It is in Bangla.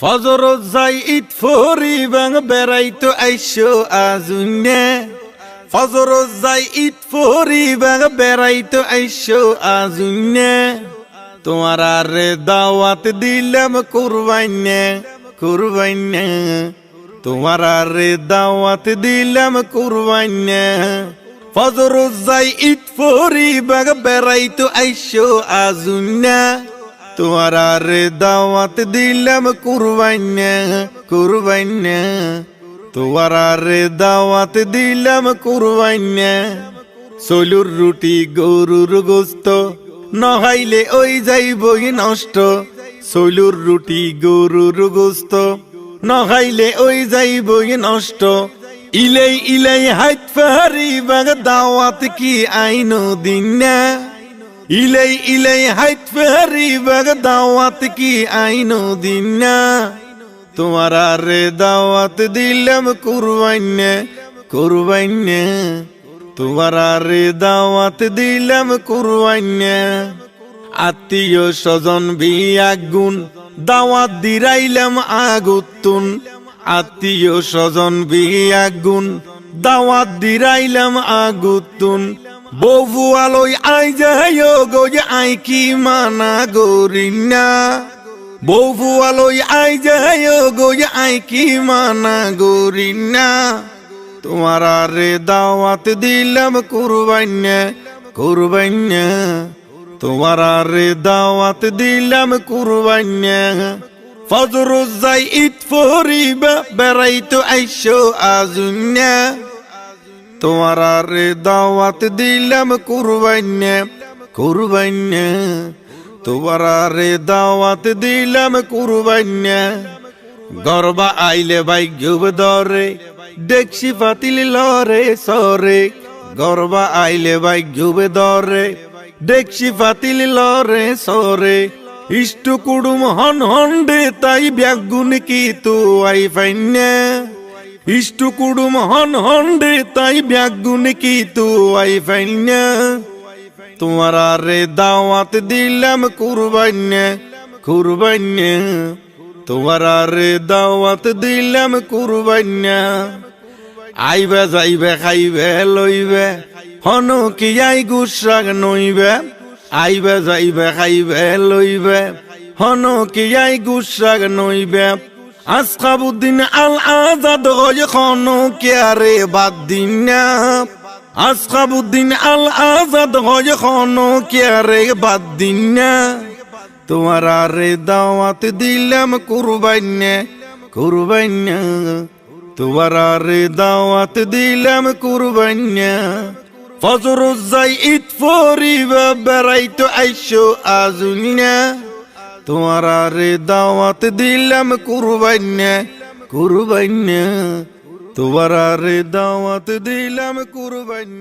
ফজর যাই ইট ফরি বাং বেড়াইতো আইসো আজুনে ফজর যাই ইট ফরি বাং বেড়াইতো আইসো আজুনে তোমার আরে দাওয়াত দিলাম কুরবাইনে কুরবাইনে। তোমার আরে দাওয়াত দিলাম কুরবাইনে। ফজর যাই ইট ফরি বাং বেড়াইতো আইসো আজুনে তোমার দাওয়াত দিলাম কুরবাইনে কুরবাইনে তোমার দাওয়াত দিলাম কুরবাইনে সলুর রুটি, গরুর গোস্ত, নহাইলে ওই যাই যাইবই নষ্ট। সলুর রুটি, গরুর গোস্ত, নহাইলে ওই যাই যাইবই নষ্ট। ইলাই ইলাই হাইত ফারি বাগ, দাওয়াত কি আইনো দিন না ইলাই ইলাই হাইত ফেরি বাগ, দাওয়াত কি আইনো দিন তোমার আরে দাওয়াত দিলাম কুরবাইনে কুরবাইনে। তোমার আরে দাওয়াত দিলাম কুরবাইনে। আত্মীয় স্বজন গুণ, দাওয়াত দিরাইলাম আগুতুন। আত্মীয় স্বজন গুণ, দাওয়াত দিরাইলাম আগুতুন। বউ আলোই আই যায় গো যে আই কি মানা গরিনা। বউ আলোই আই যায় গো যে আই কি মানা গরিনা। তোমার আরে দাওয়াত দিলাম কুরবাইনে কুরবাইনে। তোমার আরে দাওয়াত দিলাম কুরবাইনে। ফজর যাই ইট ফরিবা বেড়াইতো আইসো আজুন্যা তোমার আরে দাওয়াত দিলাম কুরবাইনে কুরবাইনে। তোমার আরে দাওয়াত দিলাম কুরবাইনে। গরবা আইলে ভাই গুব দরে দেখছি পাতিল লরে সরে। গরবা আইলে ভাই গুব দরে দেখছি পাতিল লরে সরে। ইষ্ট কুড়ুম হন হন হন্ডে তাই ব্যাগুন কি তু আই ফাইনে। ইষ্ট কুড়ুম হন হন্ডে তাই ব্যাগুন কি তু আই ফাইনে তোমার আরে দাওয়াত দিলাম কুরবাইনে কুরবাইনে তোমার আরে দাওয়াত দিলাম কুরবাইনে আইবে যাইবে, খাইবে, লইবে হন কি আই গুসাগ নইবে। আইবে যাইবে, খাইবে, লইবে হন কি আই গুসাগ নইবে। আসকাবুদ্দিন আল আজাদ হয় খন কে বাদ দিন না। আসকাবুদ্দিন আল আজাদ হয় খন কে বাদ দিন না। তোমার আরে দাওয়াত দিলাম কুরবাইনে কুরবাইনে তোমার আরে দাওয়াত দিলাম কুরবাইনে ফজর যাই ইট ফরিবা বেড়াইতো আইসো আজুনিনা তোমার আরে দাওয়াত দিলাম কুরবাইনে কুরবাইনে তোমার আরে দাওয়াত দিলাম কুরবাইনে